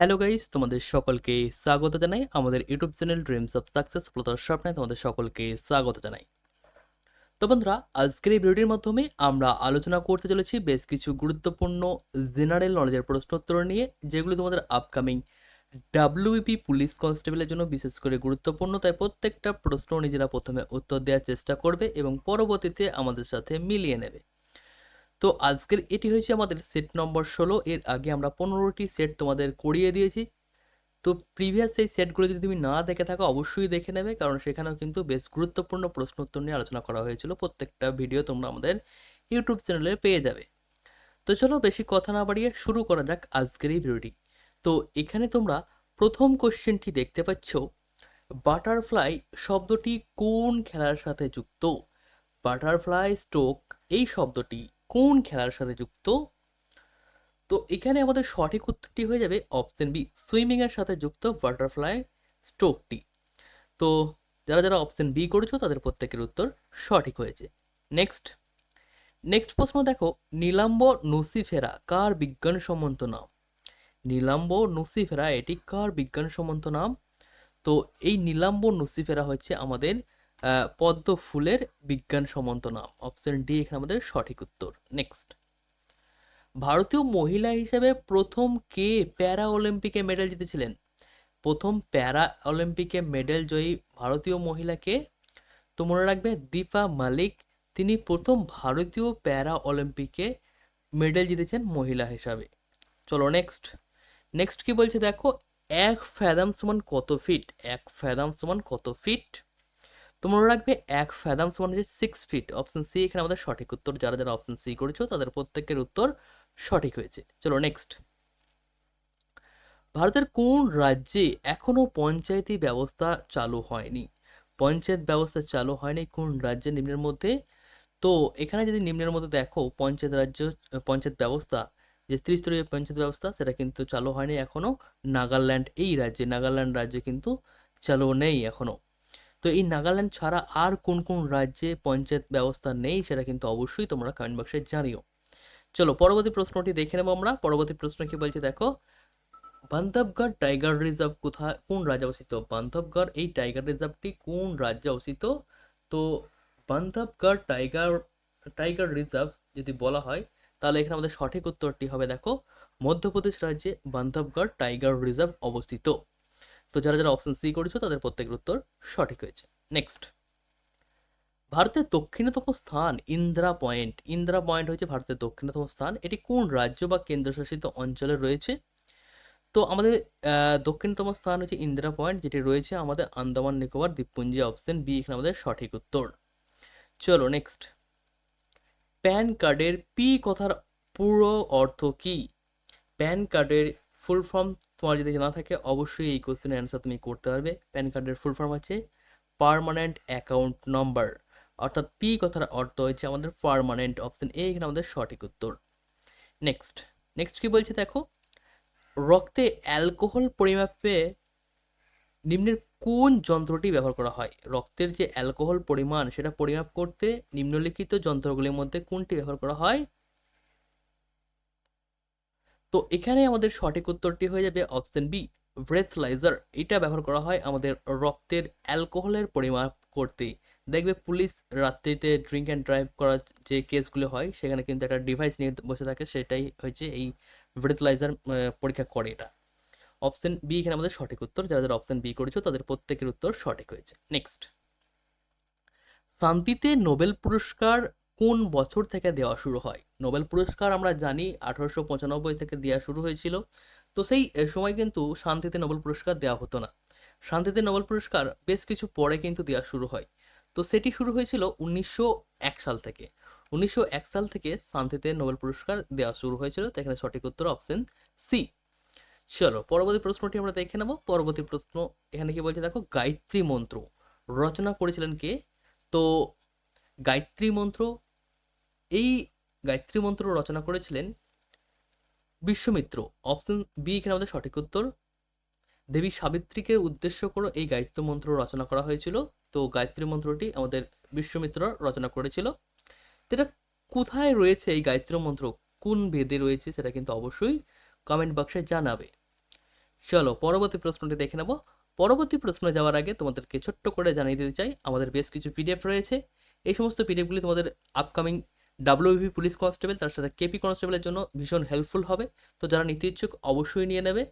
Hello guys তোমাদের সকলকে স্বাগত জানাই। আমাদের YouTube channel dreams of success ফ্লোতার স্বপ্নে তোমাদের সকলকে স্বাগত জানাই। তো বন্ধুরা, আজকের এই ভিডিওটির মাধ্যমে আমরা আলোচনা করতে চলেছি বেশ কিছু গুরুত্বপূর্ণ জেনারেল নলেজের প্রশ্নোত্তর নিয়ে, যেগুলো তোমাদের আপকামিং ডাব্লিউপি পুলিশ কনস্টেবলের জন্য বিশেষ করে গুরুত্বপূর্ণ। তাই প্রত্যেকটা প্রশ্ন নিজেরা প্রথমে উত্তর দেওয়ার চেষ্টা করবে এবং পরবর্তীতে আমাদের সাথে মিলিয়ে নেবে। তো আজকের এটি হয়েছে আমাদের সেট নম্বর ষোলো। এর আগে আমরা পনেরোটি সেট তোমাদের করিয়ে দিয়েছি। তো প্রিভিয়াস সেই সেটগুলো যদি তুমি না দেখে থাকো, অবশ্যই দেখে নেবে, কারণ সেখানেও কিন্তু বেশ গুরুত্বপূর্ণ প্রশ্ন উত্তর নিয়ে আলোচনা করা হয়েছিল। প্রত্যেকটা ভিডিও তোমরা আমাদের ইউটিউব চ্যানেলে পেয়ে যাবে। তো চলো বেশি কথা না বাড়িয়ে শুরু করা যাক আজকের এই ভিডিওটি তো এখানে তোমরা প্রথম কোশ্চেনটি দেখতে পাচ্ছ বাটারফ্লাই শব্দটি কোন খেলার সাথে যুক্ত? বাটারফ্লাই স্ট্রোক এই শব্দটি কোন খেলার সাথে যুক্ত? তো এখানে আমাদের সঠিক উত্তরটি হয়ে যাবে অপশন বি সুইমিংয়ের সাথে যুক্ত বাটারফ্লাই স্ট্রোকটি তো যারা যারা অপশন বি করেছ, তাদের প্রত্যেকের উত্তর সঠিক হয়েছে। নেক্সট নেক্সট প্রশ্ন দেখো, নীলাম্ব নুসিফেরা কার বিজ্ঞানসম্মত নাম? নীলাম্ব নুসিফেরা, এটি কার বিজ্ঞানসম্মত নাম? তো এই নীলাম্ব নুসিফেরা হচ্ছে আমাদের পদ্ম ফুলের বিজ্ঞানসম্মত নাম। অপশন ডি এখানে আমাদের সঠিক উত্তর। নেক্সট ভারতীয় মহিলা হিসেবে প্রথম কে প্যারা অলিম্পিকে মেডেল জিতেছিলেন? প্রথম প্যারা অলিম্পিকে মেডেল জয়ী ভারতীয় মহিলাকে তো মনে রাখবে, দীপা মালিক, তিনি প্রথম ভারতীয় প্যারা অলিম্পিকে মেডেল জিতেছেন মহিলা হিসাবে। চলো নেক্সট নেক্সট কি বলছে দেখো, এক ফ্যাদাম সমান কত ফিট এক ফ্যাদাম সমান কত ফিট তো মনে রাখবে এক ফ্যাদাম সমান হচ্ছে সিক্স ফিট অপশন সি এখানে আমাদের সঠিক উত্তর, যারা যারা অপশন সি করেছ তাদের প্রত্যেকের উত্তর সঠিক হয়েছে। চলো নেক্সট ভারতের কোন রাজ্যে এখনও পঞ্চায়েতি ব্যবস্থা চালু হয়নি? পঞ্চায়েত ব্যবস্থা চালু হয়নি কোন রাজ্যে নিম্নের মধ্যে? তো এখানে যদি নিম্নের মধ্যে দেখো, পঞ্চায়েত রাজ্য, পঞ্চায়েত ব্যবস্থা, যে ত্রিস্তরীয় পঞ্চায়েত ব্যবস্থা, সেটা কিন্তু চালু হয়নি এখনও নাগাল্যান্ড, এই রাজ্যে, নাগাল্যান্ড রাজ্যে কিন্তু চালু নেই এখনও। তো এই নাগাল্যান্ড ছাড়া আর কোন কোন রাজ্যে পঞ্চায়েত ব্যবস্থা নেই সেটা কিন্তু অবশ্যই তোমরা কমেন্ট বক্সে জানিও। চলো পরবর্তী প্রশ্নটি দেখে নেব আমরা। পরবর্তী প্রশ্ন কি বলছে দেখো? বান্ধবগড় টাইগার রিজার্ভ কোথায়? কোন রাজ্যে অবস্থিত? বান্ধবগড়, এই টাইগার রিজার্ভটি কোন রাজ্যে অবস্থিত? তো বান্ধবগড় টাইগার টাইগার রিজার্ভ যদি বলা হয়, তাহলে এখানে আমাদের সঠিক উত্তরটি হবে দেখো, মধ্যপ্রদেশ রাজ্যে বান্ধবগড় টাইগার রিজার্ভ অবস্থিত। তো যারা যারা অপশন সি করেছ, তাদের প্রত্যেকের উত্তর সঠিক হয়েছে। নেক্সট ভারতের দক্ষিণতম স্থান ইন্দ্রা পয়েন্ট। ইন্দ্রা পয়েন্ট হচ্ছে ভারতের দক্ষিণতম স্থান। এটি কোন রাজ্য বা কেন্দ্রশাসিত অঞ্চলে রয়েছে? তো আমাদের দক্ষিণতম স্থান হচ্ছে ইন্দিরা পয়েন্ট, যেটি রয়েছে আমাদের আন্দামান নিকোবর, দ্বীপপুঞ্জে অপশন বি এখানে আমাদের সঠিক উত্তর। চলো নেক্সট প্যান কার্ডের পি কথার পুরো অর্থ কি? প্যান কার্ডের ফুল ফর্ম তোমার যদি জানা থাকে, অবশ্যই এই কোশ্চেনের অ্যান্সার তুমি করতে পারবে। প্যান কার্ডের ফুল ফর্ম হচ্ছে পারমানেন্ট অ্যাকাউন্ট নাম্বার অর্থাৎ পি কথার অর্থ হচ্ছে আমাদের পারমানেন্ট অপশন এ এখানে আমাদের সঠিক উত্তর। নেক্সট নেক্সট কি বলছে দেখো? রক্তে অ্যালকোহল পরিমাপে নিম্নের কোন যন্ত্রটি ব্যবহার করা হয়? রক্তের যে অ্যালকোহল পরিমাণ, সেটা পরিমাপ করতে নিম্নলিখিত যন্ত্রগুলির মধ্যে কোনটি ব্যবহার করা হয়? তো এখানে আমাদের সঠিক উত্তরটি হয়ে যাবে অপশন বি ব্রেথলাইজার এটা ব্যবহার করা হয় আমাদের রক্তের অ্যালকোহলের পরিমাপ করতে। দেখবে পুলিশ রাত্রিতে ড্রিঙ্ক অ্যান্ড ড্রাইভ করার যে কেসগুলো হয়, সেখানে কিন্তু একটা ডিভাইস নিয়ে বসে থাকে, সেটাই হচ্ছে এই ব্রেথলাইজার পরীক্ষা করে এটা। অপশন বি এখানে আমাদের সঠিক উত্তর। যারা যারা অপশন বি করেছ, তাদের প্রত্যেকের উত্তর সঠিক হয়েছে। নেক্সট শান্তিতে নোবেল পুরস্কার কোন বছর থেকে দেওয়া শুরু হয়? নোবেল পুরস্কার আমরা জানি আঠারোশো পঁচানব্বই থেকে দেওয়া শুরু হয়েছিল। তো সেই সময় কিন্তু শান্তিতে নোবেল পুরস্কার দেওয়া হতো না। শান্তিতে নোবেল পুরস্কার বেশ কিছু পরে কিন্তু দেওয়া শুরু হয়। তো সেটি শুরু হয়েছিল উনিশশো এক সাল থেকে। উনিশশো এক সাল থেকে শান্তিতে নোবেল পুরস্কার দেওয়া শুরু হয়েছিল। তো এখানে সঠিক উত্তর অপশন সি চলো, পরবর্তী প্রশ্নটি আমরা দেখে নেব। পরবর্তী প্রশ্ন, এখানে কি বলছে? দেখো, গায়ত্রী মন্ত্র রচনা করেছিলেন কে? তো গায়ত্রী মন্ত্র এই গায়ত্রী মন্ত্র রচনা করেছিলেন বিশ্বমিত্র। অপশন বি এখানে আমাদের সঠিক উত্তর। দেবী সাবিত্রীকে উদ্দেশ্য করে এই গায়ত্রী মন্ত্র রচনা করা হয়েছিল। তো গায়ত্রী মন্ত্রটি আমাদের বিশ্বমিত্র রচনা করেছিল। এটা কোথায় রয়েছে এই গায়ত্রী মন্ত্র? কোন ভেদে রয়েছে সেটা কিন্তু অবশ্যই কমেন্ট বক্সে জানাবে। চলো পরবর্তী প্রশ্নটি দেখে নেব। পরবর্তী প্রশ্নে যাওয়ার আগে তোমাদেরকে ছোট্ট করে জানিয়ে দিতে চাই, আমাদের বেশ কিছু পিডিএফ রয়েছে। এই সমস্ত পিডিএফগুলি তোমাদের আপকামিং ডাব্লিউভি পুলিশ কনস্টেবল, তার সাথে কেপি কনস্টেবলের জন্য ভীষণ হেল্পফুল হবে। তো যারা নিতে ইচ্ছুক, অবশ্যই নিয়ে নেবে।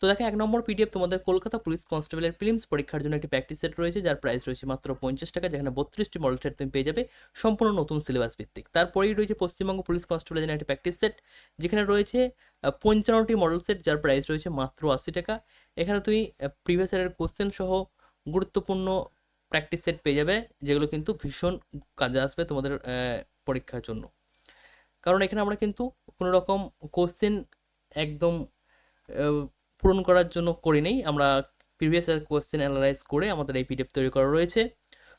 তো দেখো, এক নম্বর পিডিএফ তোমাদের কলকাতা পুলিশ কনস্টেবলের প্রিলিমস পরীক্ষার জন্য একটি প্র্যাকটিস সেট রয়েছে, যার প্রাইস রয়েছে মাত্র পঞ্চাশ টাকা, যেখানে বত্রিশটি মডেল সেট তুমি পেয়ে যাবে সম্পূর্ণ নতুন সিলেবাস ভিত্তিক। তারপরেই রয়েছে পশ্চিমবঙ্গ পুলিশ কনস্টেবলের জন্য একটি প্র্যাকটিস সেট যেখানে রয়েছে পঞ্চান্নটি মডেল সেট যার প্রাইস রয়েছে মাত্র আশি টাকা। এখানে তুমি প্রিভিয়াস ইয়ারের কোশ্চেন সহ গুরুত্বপূর্ণ প্র্যাকটিস সেট পেয়ে যাবে, যেগুলো কিন্তু ভীষণ কাজে আসবে তোমাদের পরীক্ষার জন্য। কারণ এখানে আমরা কিন্তু কোনো রকম কোশ্চেন একদম পূরণ করার জন্য করি নেই। আমরা প্রিভিয়াস ইয়ার কোয়েশ্চেন অ্যানালাইজ করে আমাদের এই পিডিএফ তৈরি করা রয়েছে।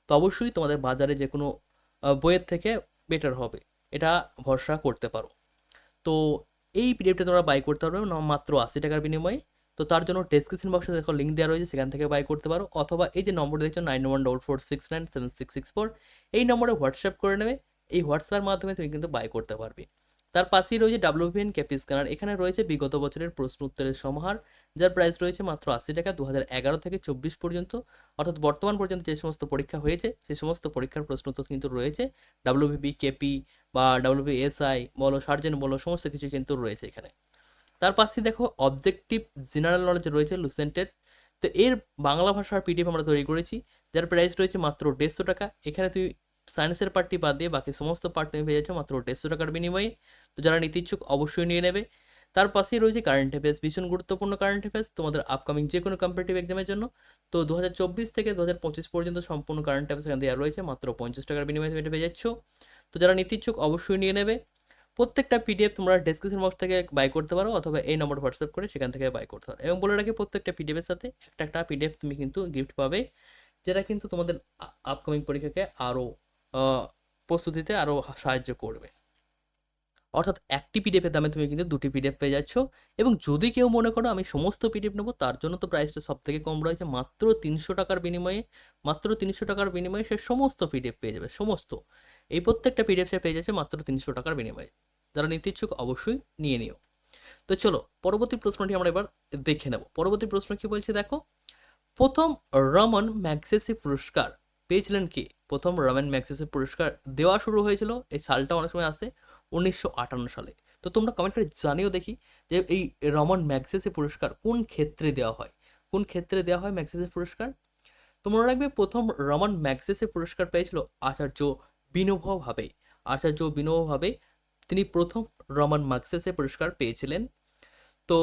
তো অবশ্যই তোমাদের বাজারে যে কোনো বইয়ের থেকে বেটার হবে। এটা ভরসা করতে পারো। তো এই পিডিএফটা তোমরা বাই করতে পারবে মাত্র আশি টাকার বিনিময়ে। তো তার জন্য ডেসক্রিপশন বক্সে দেখো লিঙ্ক দেওয়া রয়েছে, সেখান থেকে বাই করতে পারো। অথবা এই যে নম্বর দেখছ nine one double four six nine seven six six four এই নম্বরে হোয়াটসঅ্যাপ করে নেবে। এই হোয়াটসঅ্যাপের মাধ্যমে তুমি কিন্তু বাই করতে পারবে। তার পাশেই রয়েছে ডাব্লিউপিএন ক্যাপি স্ক্যানার এখানে রয়েছে বিগত বছরের প্রশ্ন উত্তরের সমাহার, যার প্রাইস রয়েছে মাত্র আশি টাকা দু এগারো থেকে চব্বিশ পর্যন্ত। অর্থাৎ বর্তমান পর্যন্ত যে সমস্ত পরীক্ষা হয়েছে, সে সমস্ত পরীক্ষার প্রশ্ন উত্তর কিন্তু রয়েছে। ডাব্লিউবিপি কেপি বা ডাব্লিউবিএসআই বলো সার্জেন বলো, সমস্ত কিছু কিন্তু রয়েছে এখানে। তার পাশে দেখো অবজেক্টিভ জেনারেল নলেজ রয়েছে লুসেন্টের তো এর বাংলা ভাষার পিডিএফ আমরা তৈরি করেছি, যার প্রাইস রয়েছে মাত্র দেড়শো টাকা। এখানে তুই সায়েন্সের পার্টটি বাদ দিয়ে বাকি সমস্ত পার্ট তুমি পেয়ে যাচ্ছ, মাত্র দেড়শো টাকার বিনিময়ে। তো যারা নিতে ইচ্ছুক অবশ্যই নিয়ে নেবে। তার পাশেই রয়েছে কারেন্ট অ্যাফেয়ার্স ভীষণ গুরুত্বপূর্ণ কারেন্ট অ্যাফেয়ার্স তোমাদের আপকামিং যে কোনো কম্পিটিটিভ এক্সামের জন্য। তো দু হাজার চব্বিশ থেকে দু হাজার পঁচিশ পর্যন্ত সম্পূর্ণ কারেন্ট অ্যাফেয়ার্স এখানে দেওয়া রয়েছে, মাত্র পঞ্চাশ টাকার বিনিময়ে তুমি এটা পেয়ে যাচ্ছ। তো যারা নিতে ইচ্ছুক অবশ্যই নিয়ে নেবে। প্রত্যেকটা পিডিএফ তোমরা ডেসক্রিপশন বক্স থেকে বাই করতে পারো অথবা এই নম্বর হোয়াটসঅ্যাপ করে সেখান থেকে বাই করতে পারো। এবং বলে রাখি, প্রত্যেকটা পিডিএফের সাথে একটা একটা পিডিএফ তুমি কিন্তু গিফট পাবে, যেটা কিন্তু তোমাদের আপকামিং পরীক্ষাকে আরও প্রস্তুতিতে আরও সাহায্য করবে। অর্থাৎ একটি পিডিএফের দামে তুমি কিন্তু দুটি পিডিএফ পেয়ে যাচ্ছ এবং যদি কেউ মনে করো আমি সমস্ত পিডিএফ নেব, তার জন্য তো প্রাইসটা সব থেকে কম রয়েছে। মাত্র তিনশো টাকার বিনিময়ে, মাত্র তিনশো টাকার বিনিময়ে সে সমস্ত পিডিএফ পেয়ে যাবে, সমস্ত। এই প্রত্যেকটা পিডিএফ সে পেয়ে যাচ্ছে মাত্র তিনশো টাকার বিনিময়ে। যারা নিতে ইচ্ছুক অবশ্যই নিয়ে নিও। তো চলো, পরবর্তী প্রশ্নটি আমরা এবার দেখে নেব। পরবর্তী প্রশ্ন কি বলছে দেখো, প্রথম রমন ম্যাগসেসি পুরস্কার পেয়েছিলেন কি? প্রথম রমেন ম্যাগসেসি পুরস্কার দেওয়া শুরু হয়েছিল, এই সালটা অনেক সময় আসে, উনিশশো আটান্ন সালে। তো তোমরা কমেন্ট করে জানিও দেখি যে এই রমন ম্যাগসেসে পুরস্কার কোন ক্ষেত্রে দেওয়া হয়? কোন ক্ষেত্রে দেওয়া হয় ম্যাগসেসে পুরস্কার? তোমরা রাখবে প্রথম রমন ম্যাগসেসে পুরস্কার পেয়েছিল আচার্য বিনোভাবে আচার্য বিনোভাবে তিনি প্রথম রমন ম্যাগসেসে পুরস্কার পেয়েছিলেন। তো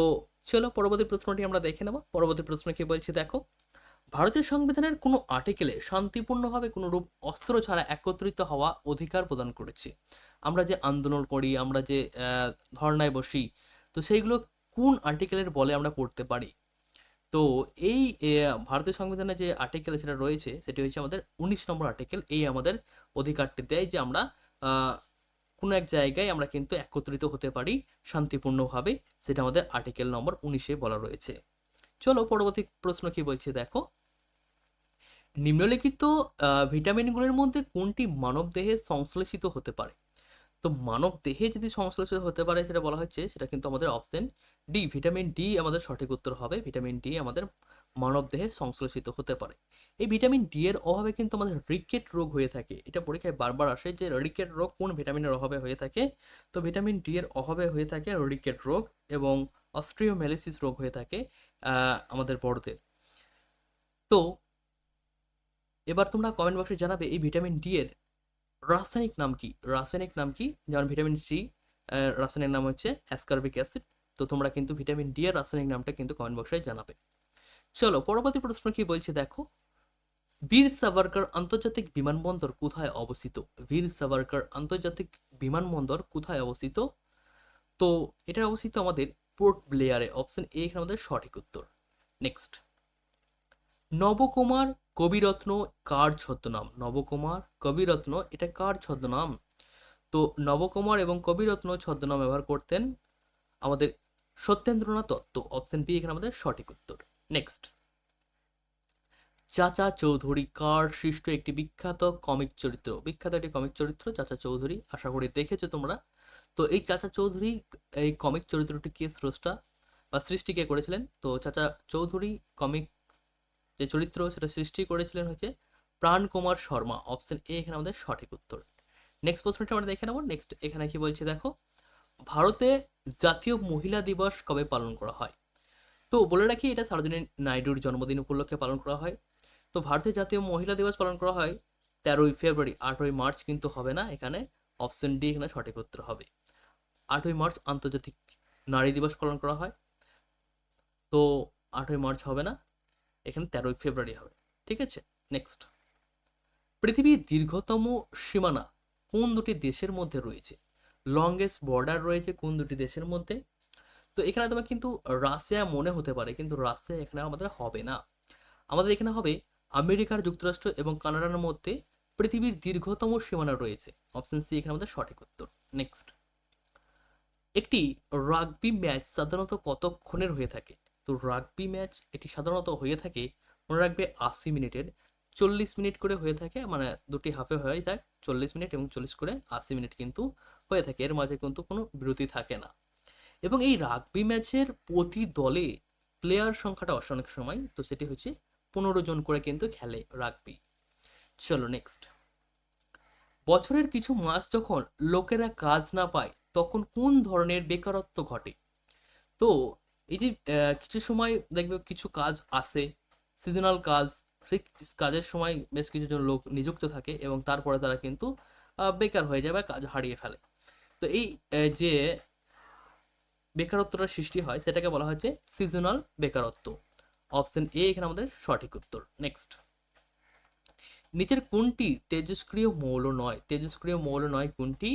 চলো পরবর্তী প্রশ্নটি আমরা দেখে নেব। পরবর্তী প্রশ্ন কি বলছি দেখো ভারতীয় সংবিধানের কোনো আর্টিকেলে শান্তিপূর্ণভাবে কোনো রূপ অস্ত্র ছাড়া একত্রিত হওয়া অধিকার প্রদান করেছে। আমরা যে আন্দোলন করি, আমরা যে ধর্নায় বসি, তো সেইগুলো কোন আর্টিকেলের বলে আমরা পড়তে পারি? তো এই ভারতীয় সংবিধানে যে আর্টিকেল সেটা রয়েছে, সেটি হচ্ছে আমাদের উনিশ নম্বর আর্টিকেল। এই আমাদের অধিকারটি দেয় যে আমরা কোনো এক জায়গায় আমরা কিন্তু একত্রিত হতে পারি শান্তিপূর্ণভাবে, সেটা আমাদের আর্টিকেল নম্বর উনিশে বলা রয়েছে। চলো পরবর্তী প্রশ্ন কি বলছে দেখো। নিম্নলিখিত ভিটামিনগুলির মধ্যে কোনটি মানব দেহে সংশ্লেষিত হতে পারে? তো মানব দেহে যদি সংশ্লেষিত হতে পারে সেটা বলা হচ্ছে, সেটা কিন্তু আমাদের অপশন ডি। ভিটামিন ডি আমাদের সঠিক উত্তর হবে, ভিটামিন ডি আমাদের মানব দেহে সংশ্লেষিত হতে পারে। এই ভিটামিন ডি এর অভাবে কিন্তু আমাদের রিকেট রোগ হয়ে থাকে। এটা পরীক্ষায় বারবার আসে যে রিকেট রোগ কোন ভিটামিনের অভাবে হয়ে থাকে? তো ভিটামিন ডি এর অভাবে হয়ে থাকে রিকেট রোগ এবং অস্ট্রিওমেলিসিস রোগ হয়ে থাকে আমাদের বড়দের। তো এবার তোমরা কমেন্ট বক্সে জানাবে এই ভিটামিন ডি এর রাসায়নিক নাম কি? রাসায়নিক নাম কি? যেমন ভিটামিন সি রাসায়নিক নাম হচ্ছে অ্যাসকার্বিক অ্যাসিড তো তোমরা কিন্তু ভিটামিন ডি এর রাসায়নিক নামটা কিন্তু কমেন্ট বক্সে জানাবে। চলো, পরবর্তী প্রশ্ন কি বলছে? দেখো, বীর সাভারকার আন্তর্জাতিক বিমানবন্দর কোথায় অবস্থিত? বীর সাভারকার আন্তর্জাতিক বিমানবন্দর কোথায় অবস্থিত? তো এটা অবস্থিত আমাদের পোর্ট ব্লেয়ারে, অপশন এ, এখানে আমাদের সঠিক উত্তর। নেক্সট, নবকুমার কবিরত্ন কার ছদ্মনাম? নবকুমার, কবিরত্ন, এটা কার ছদ্মনাম? তো নবকুমার এবং কবিরত্ন ছদ্মনাম ব্যবহার করতেন আমাদের সত্যেন্দ্রনাথ দত্ত। অপশন বি এখানে আমাদের সঠিক উত্তর। নেক্সট চাচা চৌধুরী কার সৃষ্ট একটি বিখ্যাত কমিক চরিত্র? বিখ্যাত একটি কমিক চরিত্র, চাচা চৌধুরী। আশা করি দেখেছ তোমরা। তো এই চাচা চৌধুরী, এই কমিক চরিত্রটি কে স্রষ্টা বা সৃষ্টি কে করেছিলেন? তো চাচা চৌধুরী কমিক যে চরিত্র সেটা সৃষ্টি করেছিলেন হচ্ছে প্রাণ কুমার শর্মা অপশন এ এখানে আমাদের সঠিক উত্তর। নেক্সট প্রশ্নটা আমরা দেখে নেব। নেক্সট এখানে কি বলছে দেখো, ভারতে জাতীয় মহিলা দিবস কবে পালন করা হয়? তো বলে রাখি, এটা সরোজিনী নাইডুর জন্মদিন উপলক্ষে পালন করা হয়। তো ভারতের জাতীয় মহিলা দিবস পালন করা হয় তেরোই ফেব্রুয়ারি, আটই মার্চ কিন্তু হবে না এখানে অপশন ডি এখানে সঠিক উত্তর হবে। আটই মার্চ আন্তর্জাতিক নারী দিবস পালন করা হয়। তো আটই মার্চ হবে না এখানে তেরোই ফেব্রুয়ারি হবে, ঠিক আছে? নেক্সট পৃথিবীর দীর্ঘতম সীমানা কোন দুটি দেশের মধ্যে রয়েছে? লংগেস্ট বর্ডার রয়েছে কোন দুটি দেশের মধ্যে? তো এখানে তোমার কিন্তু রাশিয়া মনে হতে পারে, কিন্তু রাশিয়া এখানে আমাদের হবে না। আমাদের এখানে হবে আমেরিকার যুক্তরাষ্ট্র এবং কানাডার মধ্যে পৃথিবীর দীর্ঘতম সীমানা রয়েছে। অপশন সি এখানে আমাদের সঠিক উত্তর। নেক্সট একটি রাগবি ম্যাচ সাধারণত কতক্ষণের হয়ে থাকে? তো রাগবি ম্যাচ এটি সাধারণত হয়ে থাকে, মনে রাখবে আশি মিনিটের। চল্লিশ মিনিট করে হয়ে থাকে মানে দুটি হাফে হয়ে যায় চল্লিশ মিনিট এবং চল্লিশ করে আশি মিনিট কিন্তু হয়ে থাকে, এর মাঝে কিন্তু কোনো বিরতি থাকে না। এবং এই রাগবি ম্যাচের প্রতি দলে প্লেয়ার সংখ্যাটা অনেক সময়, তো সেটি হচ্ছে পনেরো জন করে কিন্তু খেলে রাগবি চলো নেক্সট বছরের কিছু মাস যখন লোকেরা কাজ না পায়, তখন কোন ধরনের বেকারত্ব ঘটে? তো এই যে কিছু সময় দেখবে কিছু কাজ আসে সিজনাল কাজ, সেই কাজের সময় বেশ কিছুজন লোক নিযুক্ত থাকে এবং তারপরে তারা কিন্তু বেকার হয়ে যায় বা কাজ হারিয়ে ফেলে। তো এই যে বেকারত্বটা সৃষ্টি হয়, সেটাকে বলা হচ্ছে সিজনাল বেকারত্ব। অপশন এ এখানে আমাদের সঠিক উত্তর। নেক্সট নিচের কোনটি তেজস্ক্রিয় মৌল নয়? তেজস্ক্রিয় মৌল নয় কোনটি?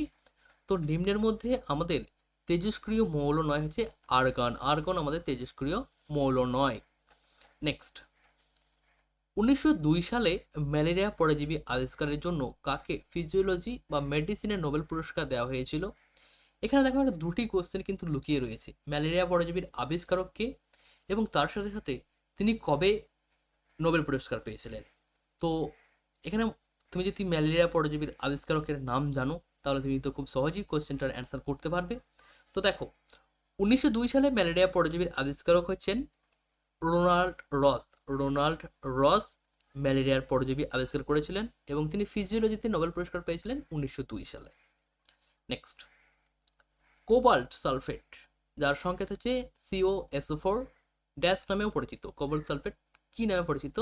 তো নিম্নের মধ্যে আমাদের তেজস্ক্রিয় মৌল নয়, হচ্ছে আর্গন আর্গন আমাদের তেজস্ক্রিয় মৌল নয়। নেক্সট উনিশশো দুই সালে ম্যালেরিয়া পরজীবী আবিষ্কারের জন্য কাকে ফিজিওলজি বা মেডিসিনের নোবেল পুরস্কার দেওয়া হয়েছিল? এখানে দেখো একটা দুটি কোশ্চেন কিন্তু লুকিয়ে রয়েছে। ম্যালেরিয়া পরজীবীর আবিষ্কারক কে? এবং তার সাথে সাথে তিনি কবে নোবেল পুরস্কার পেয়েছিলেন? তো এখানে তুমি যদি ম্যালেরিয়া পরজীবীর আবিষ্কারকের নাম জানো, তাহলে তুমি তো খুব সহজেই কোশ্চেনটার অ্যান্সার করতে পারবে। তো দেখো, উনিশশো দুই সালে ম্যালেরিয়া পরজীবীর আবিষ্কারক হচ্ছেন রোনাল্ড রস। রোনাল্ড রস ম্যালেরিয়ার পরজীবী আবিষ্কার করেছিলেন এবং তিনি ফিজিওলজিতে নোবেল পুরস্কার পেয়েছিলেন উনিশশো দুই সালে। নেক্সট কোবাল্ট সালফেট, যার সংকেত হচ্ছে সিও এসও ফোর ড্যাশ নামেও পরিচিত। কোবাল্ট সালফেট কি নামে পরিচিত?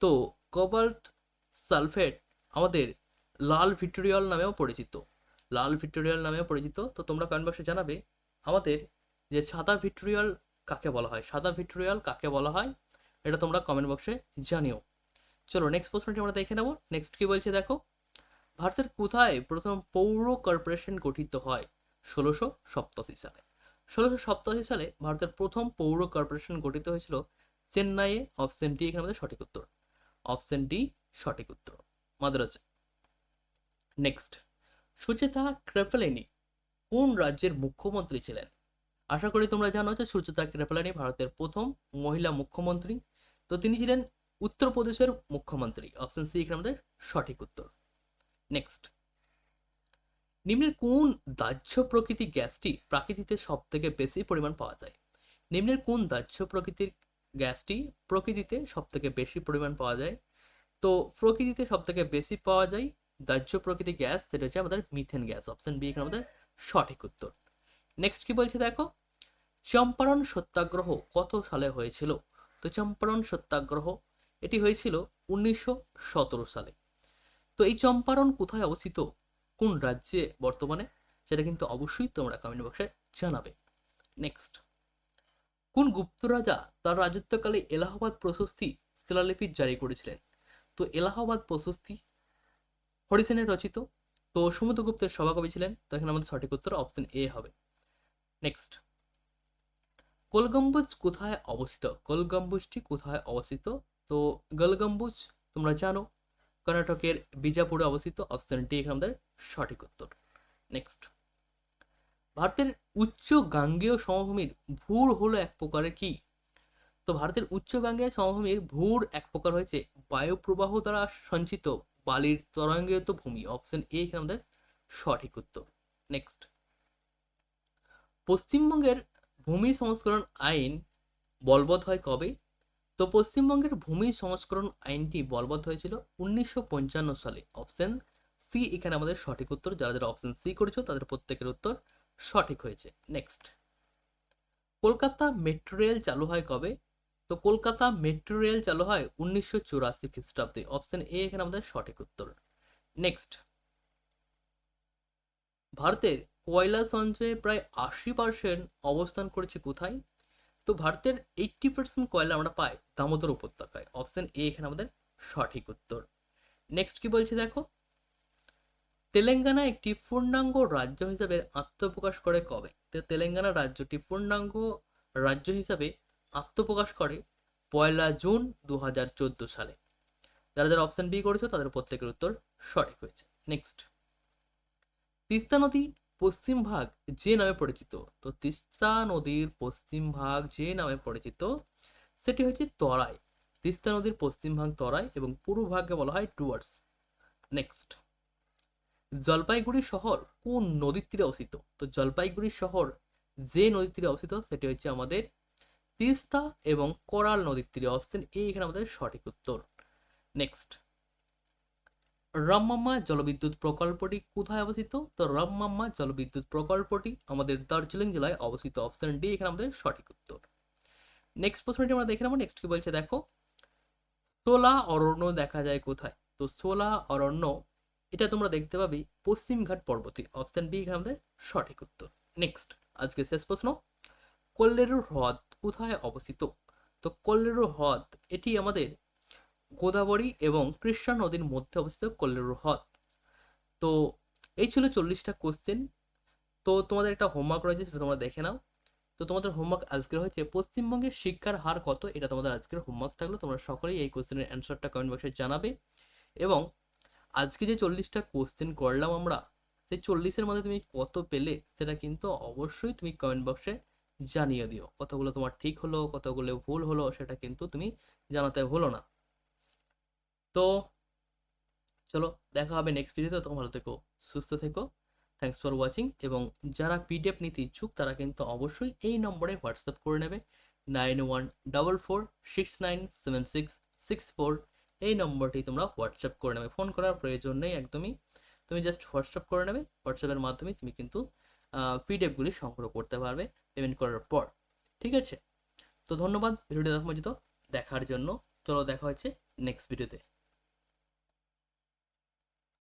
তো কোবাল্ট সালফেট আমাদের লাল ভিক্টোরিয়াল নামেও পরিচিত। লাল ভিক্টোরিয়াল নামেও পরিচিত। তো তোমরা কমেন্ট বক্সে জানাবে আমাদের যে সাদা ভিক্টোরিয়াল কাকে বলা হয়? সাদা ভিক্টোরিয়াল কাকে বলা হয়? এটা তোমরা কমেন্ট বক্সে জানিও। চলো নেক্সট প্রশ্নটি আমরা দেখে নেব। নেক্সট কি বলছে দেখো? ভারতের কোথায় প্রথম পৌর কর্পোরেশন গঠিত হয়? ষোলোশো সপ্তাশি সালে। ষোলোশো সপ্তাশি সালে ভারতের প্রথম পৌর কর্পোরেশন গঠিত হয়েছিল চেন্নাইয়ে। অপশন ডি এখানে আমাদের সঠিক উত্তর। অপশন ডি সঠিক উত্তর। মাদ্রাজ। নেক্সট সুচেতা ক্রেপেলেনি। কোন রাজ্যের মুখ্যমন্ত্রী ছিলেন? আশা করি তোমরা জানো যে সুচেতা ক্রেপেলানি ভারতের প্রথম মহিলা মুখ্যমন্ত্রী। তো তিনি ছিলেন উত্তরপ্রদেশের মুখ্যমন্ত্রী। অপশন সি এখানে আমাদের সঠিক উত্তর। নেক্সট নিম্নের কোন দাহ্য প্রকৃতি গ্যাসটি প্রাকৃতিতে সব থেকে বেশি পরিমাণ পাওয়া যায়? নিম্নের কোন দাহ্য প্রকৃতির গ্যাসটি প্রকৃতিতে সব থেকে বেশি পরিমাণ পাওয়া যায়? তো প্রকৃতিতে সব থেকে বেশি পাওয়া যায় দাহ্য প্রকৃতি গ্যাস, সেটা হচ্ছে আমাদের মিথেন গ্যাস অপশন বি এখানে আমাদের সঠিক উত্তর। নেক্সট কি বলছে দেখো? চম্পারণ সত্যাগ্রহ কত সালে হয়েছিল? তো চম্পারণ সত্যাগ্রহ, এটি হয়েছিল উনিশশো সতেরো সালে। তো এই চম্পারণ কোথায় অবস্থিত? কোন রাজ্যে বর্তমানে? সেটা কিন্তু অবশ্যই তোমরা কমেন্ট বক্সে জানাবে। নেক্সট কোন গুপ্ত রাজা তার রাজত্বকালে এলাহাবাদ প্রশস্তি শিলালিপি জারি করেছিলেন? তো এলাহাবাদ প্রশস্তি হরিসেনের রচিত। তো সমুদ্রগুপ্তের সভাকবি ছিলেন, তো এখানে আমাদের সঠিক উত্তর অপশন এ হবে। নেক্সট কোলগম্বুজ কোথায় অবস্থিত? কোলগম্বুজটি কোথায় অবস্থিত? তো গোলগম্বুজ তোমরা জানো, কর্ণাটকের বিজাপুরে অবস্থিত। অপশন ডি এখানে আমাদের সঠিক উত্তর। নেক্সট ভারতের উচ্চ গাঙ্গেয় সমভূমির ভূর হলো এক প্রকারের কি? তো ভারতের উচ্চ গাঙ্গেয় সমভূমির ভূর এক প্রকার হয়েছে বায়ু প্রবাহ দ্বারা সঞ্চিত। বালির তরঙ্গায়িত ভূমি অপশন এ এখানে আমাদের সঠিক উত্তর। নেক্সট পশ্চিমবঙ্গের ভূমি সংস্করণ আইন বলবৎ হয় কবে? তো পশ্চিমবঙ্গের ভূমি সংস্করণ আইনটি বলবৎ হয়েছিল উনিশশো পঞ্চান্ন সালে। অপশন সি এখানে আমাদের সঠিক উত্তর। যারা যারা অপশন সি করেছ, তাদের প্রত্যেকের উত্তর সঠিক হয়েছে। নেক্সট কলকাতা মেট্রো রেল চালু হয় কবে? তো কলকাতা মেট্রো রেল চালু হয় উনিশশো চুরাশি খ্রিস্টাব্দে। অপশন এ এখানে আমাদের সঠিক উত্তর। নেক্সট ভারতের কয়লা সঞ্চয়ে প্রায় আশি পার্সেন্ট অবস্থান করেছে কোথায়? তো ভারতের এইট্টি পার্সেন্ট কয়লা আমরা পাই দামোদর উপত্যকায়। অপশন এ এখানে আমাদের সঠিক উত্তর। নেক্সট কি বলছে দেখো? তেলেঙ্গানা একটি পূর্ণাঙ্গ রাজ্য হিসাবে আত্মপ্রকাশ করে কবে? তো তেলেঙ্গানা রাজ্যটি পূর্ণাঙ্গ রাজ্য হিসাবে আত্মপ্রকাশ করে পয়লা জুন দু হাজার চোদ্দ সালে। যারা যারা অপশন বি করেছ, তাদের প্রত্যেকের উত্তর সঠিক হয়েছে। নেক্সট তিস্তা নদী পশ্চিম ভাগ যে নামে পরিচিত, তো তিস্তা নদীর পশ্চিম ভাগ যে নামে পরিচিত, সেটি হচ্ছে তরাই। তিস্তা নদীর পশ্চিম ভাগ তরাই এবং পূর্ব ভাগকে বলা হয় টুয়ার্স। নেক্সট জলপাইগুড়ি শহর কোন নদীর তীরে অবস্থিত? তো জলপাইগুড়ি শহর যে নদীর তীরে অবস্থিত, সেটি হচ্ছে আমাদের তিস্তা এবং করাল নদীর তীরে অবস্থান এই এখানে আমাদের সঠিক উত্তর। নেক্সট রামমাম্মা জলবিদ্যুৎ প্রকল্পটি কোথায় অবস্থিত? তো রামমাম্মা জলবিদ্যুৎ প্রকল্পটি আমাদের দার্জিলিং জেলায় অবস্থিত। অপশন ডি এখানে আমাদের সঠিক উত্তর। নেক্সট প্রশ্নটি আমরা দেখে নেব। নেক্সট কি বলছে? দেখো। সোলা অরণ্য দেখা যায় কোথায়? তো সোলা অরণ্য, এটা তোমরা দেখতে পাবে পশ্চিমঘাট পর্বতে। অপশন বি এখানে আমাদের সঠিক উত্তর। নেক্সট আজকে শেষ প্রশ্ন। কল্লেরু হ্রদ কোথায় অবস্থিত? তো কল্লেরু হ্রদ, এটি আমাদের গোদাবরী এবং কৃষ্ণা নদীর মধ্যে অবস্থিত কল্লেরু হ্রদ। তো এই ছিল চল্লিশটা কোশ্চেন তো তোমাদের একটা হোমওয়ার্ক রয়েছে, সেটা তোমরা দেখে নাও। তো তোমাদের হোমওয়ার্ক আজকের হয়েছে পশ্চিমবঙ্গের শিক্ষার হার কত? এটা তোমাদের আজকের হোমওয়ার্ক থাকল, তোমরা সকলেই এই কোশ্চেনের অ্যান্সারটা কমেন্ট বক্সে জানাবে। এবং আজকে যে চল্লিশটা কোশ্চেন করলাম আমরা, সেই চল্লিশের মধ্যে তুমি কত পেলে, সেটা কিন্তু অবশ্যই তুমি কমেন্ট বক্সে জানিয়ে দিও। কতগুলো তোমার ঠিক হলো, কতগুলো ভুল হলো, সেটা কিন্তু তুমি জানাতে ভুলো না। তো চলো, দেখা হবে নেক্সট ভিডিওতে তখন ভালো থেকো, সুস্থ থেকো। থ্যাংকস ফর ওয়াচিং এবং যারা পিডিএফ নিতে ইচ্ছুক, তারা কিন্তু অবশ্যই এই নম্বরে হোয়াটসঅ্যাপ করে নেবে। Nine one double four six nine seven six six four এই নম্বরটি তোমরা হোয়াটসঅ্যাপ করে নেবে। ফোন করার প্রয়োজন নেই একদমই। তুমি জাস্ট হোয়াটসঅ্যাপ করে নেবে। হোয়াটসঅ্যাপের মাধ্যমে তুমি কিন্তু পিডিএফগুলি সংগ্রহ করতে পারবে পেমেন্ট করার পর। ঠিক আছে? তো ধন্যবাদ, ভিডিওটি দেখা দেখার জন্য। চলো দেখা হচ্ছে নেক্সট ভিডিওতে